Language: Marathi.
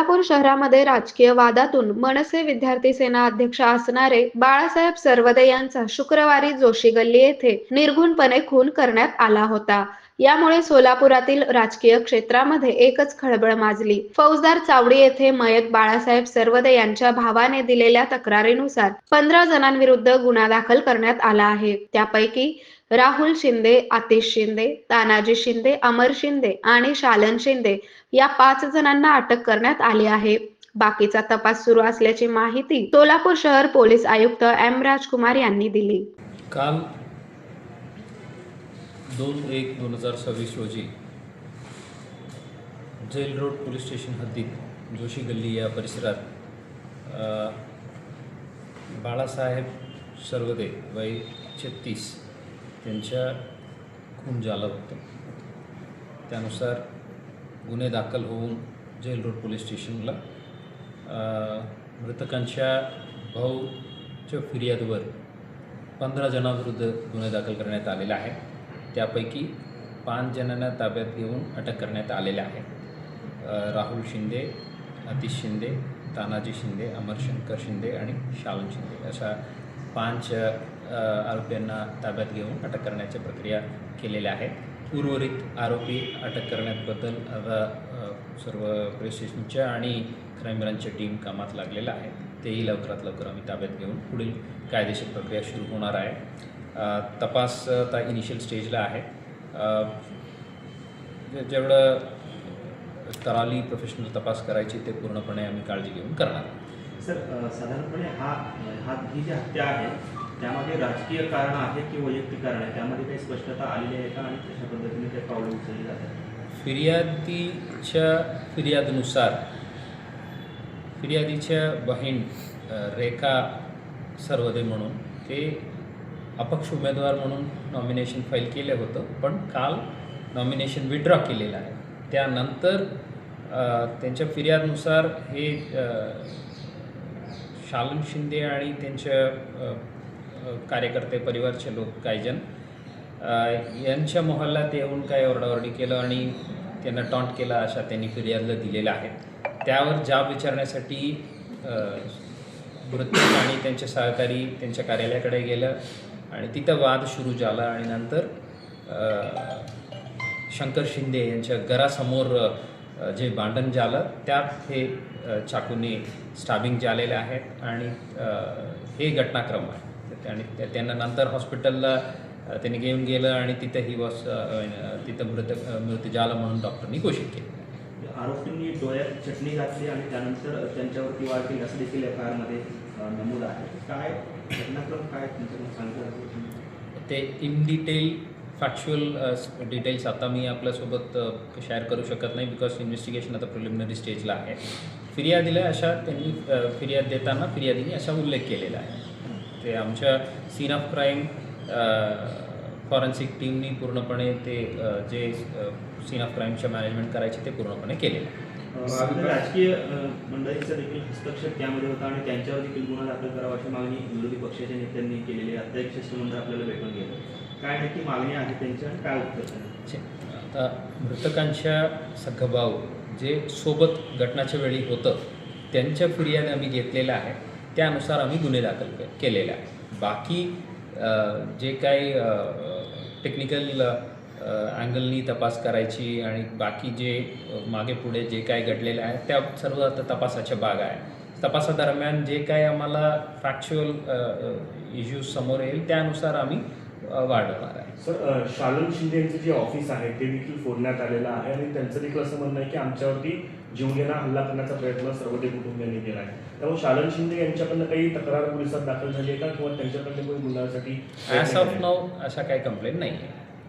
सोलापूर शहरामध्ये राजकीय वादातून मनसे विद्यार्थी सेना अध्यक्ष असणारे बाळासाहेब सर्वदे यांचा शुक्रवारी जोशी गल्ली येथे निर्घुणपणे खून करण्यात आला होता. यामुळे सोलापुरातील राजकीय क्षेत्रामध्ये एकच खळबळ माजली. फौजदार चावडी येथे मयत बाळासाहेब सर्वदे यांच्या भावाने दिलेल्या तक्रारीनुसार पंधरा जणांविरुद्ध गुन्हा दाखल करण्यात आला आहे. त्यापैकी राहुल शिंदे आतिश शिंदे तानाजी शिंदे अमर शिंदे आणि शालन शिंदे या पाच जणांना अटक करण्यात आली आहे. बाकीचा तपास सुरू असल्याची माहिती सोलापूर शहर पोलीस आयुक्त एम राजकुमार यांनी दिली. काल दोन एक दोन हजार सव्वीस रोजी जेल रोड पोलीस स्टेशन हद्दीत जोशी गल्ली या परिसरात बाळासाहेब सर्वदे वय छत्तीस त्यांच्या खून झालं होतं. त्यानुसार गुन्हे दाखल होऊन जेल रोड पोलीस स्टेशनला मृतकांच्या भाऊच्या फिर्यादवर पंधरा जणांविरुद्ध गुन्हे दाखल करण्यात आलेला आहे. त्यापैकी पाच जणांना ताब्यात घेऊन अटक करण्यात आलेल्या आहे. राहुल शिंदे अतिश शिंदे तानाजी शिंदे अमरशंकर शिंदे आणि शालन शिंदे अशा पाच आरोपींना ताब्यात घेऊन अटक करण्याची प्रक्रिया केलेल्या आहेत उर्वरित आरोपी अटक करण्याबद्दल आता सर्व पोलीस स्टेशनच्या आणि क्राईम ब्रांचच्या टीम कामात लागलेल्या आहेत तेही लवकरात लवकर आम्ही ताब्यात घेऊन पुढील कायदेशीर प्रक्रिया सुरू होणार आहे. तपास आता इनिशियल स्टेजला आहे. जेवढं तराली प्रोफेशनल तपास करायची ते पूर्णपणे आम्ही काळजी घेऊन करणार. सर साधारणपणे हा हा ही जी हत्या आहे त्यामध्ये राजकीय कारण आहे की वैयक्तिक कारण आहे? त्यामध्ये काही स्पष्टता आलेली आहे का? आणि कशा पद्धतीने ते पावलं उचलली जातात? फिर्यादीच्या फिर्यादनुसार फिर्यादीच्या बहीण रेखा सर्वदे म्हणून ते अपक्ष उमेदवार म्हणून नॉमिनेशन फाईल केलं होतं पण काल नॉमिनेशन विड्रॉ केलेलं आहे. त्यानंतर त्यांच्या फिर्यादनुसार हे अ, शालन शिंदे आणि त्यांच्या कार्यकर्ते परिवारचे लोक काही जण. यांच्या मोहल्ल्यात येऊन काही ओरडाओरडी केलं आणि त्यांना टॉन्ट केला अशा त्यांनी फिर्यादला दिलेल्या आहेत. त्यावर जाब विचारण्यासाठी अ, मृत्यू आणि त्यांचे सहकारी त्यांच्या कार्यालयाकडे गेलं आणि तिथं वाद सुरू झाला आणि नंतर शंकर शिंदे यांच्या घरासमोर जे भांडण झालं त्यात हे चाकूने स्टाबिंग झालेले आहेत आणि हे घटनाक्रम आहे. आणि त्या- त्यांना नंतर हॉस्पिटलला त्यांनी घेऊन गेलं आणि तिथं ही वॉस तिथं मृत अ, मृत्यू झाला म्हणून डॉक्टरनी घोषित केलं. आरोपींनी डोळ्यात चटणी घातली आणि त्यानंतर त्यांच्यावरती वार केली असं देखील एफ आय आरमध्ये नमूद आहे. काय घटनाक्रम काय तुमच्याकडून सांगता ते इन डिटेल फॅक्च्युअल डिटेल्स आता मी आपल्यासोबत शेअर करू शकत नाही बिकॉज इन्व्हेस्टिगेशन आता प्रिलिमिनरी स्टेजला आहे. फिर्यादीला अशा त्यांनी फिर्याद देताना फिर्यादीने असा उल्लेख केलेला आहे. ते आमच्या सीन ऑफ क्राईम फॉरेन्सिक टीमनी पूर्णपणे ते जे सीन ऑफ क्राईमच्या मॅनेजमेंट करायचे ते पूर्णपणे केलेलं. राजकीय मंडळींचा देखील हस्तक्षेप त्यामध्ये होता आणि त्यांच्यावर देखील गुन्हा दाखल करावा अशी मागणी विरोधी पक्षाच्या नेत्यांनी केलेली एक शिष्टमंडळ आपल्याला भेटून गेलं. काय नक्की मागणी आहे त्यांची आणि काय उत्तर. आता मृतकांच्या सखभाऊ जे सोबत घटनाच्या वेळी होतं त्यांच्या फिर्याद आम्ही घेतलेल्या आहे त्यानुसार आम्ही गुन्हे दाखल के केलेले आहे बाकी जे काही टेक्निकल अँगलनी तपास करायची आणि बाकी जे मागे पुढे जे काय घडलेलं आहे त्या सर्व आता तपासाच्या भाग आहे. तपासादरम्यान जे काय आम्हाला फॅक्च्युअल इश्यूज समोर येईल त्यानुसार आम्ही वाढवणार आहे. सर शालन शिंदे यांचं जे ऑफिस आहे ते देखील फोडण्यात आलेलं आहे आणि त्यांचं देखील असं म्हणणं आहे की आमच्यावरती जीवघेणा हल्ला करण्याचा प्रयत्न सर्व ते कुटुंबियांनी केला आहे त्यामुळे शालन शिंदे यांच्याकडनं काही तक्रार पोलिसात दाखल झाली आहे का? किंवा त्यांच्याकडनं कोणी गुन्ह्यासाठी ॲज ऑफ नाव अशा काही कंप्लेंट नाही आहे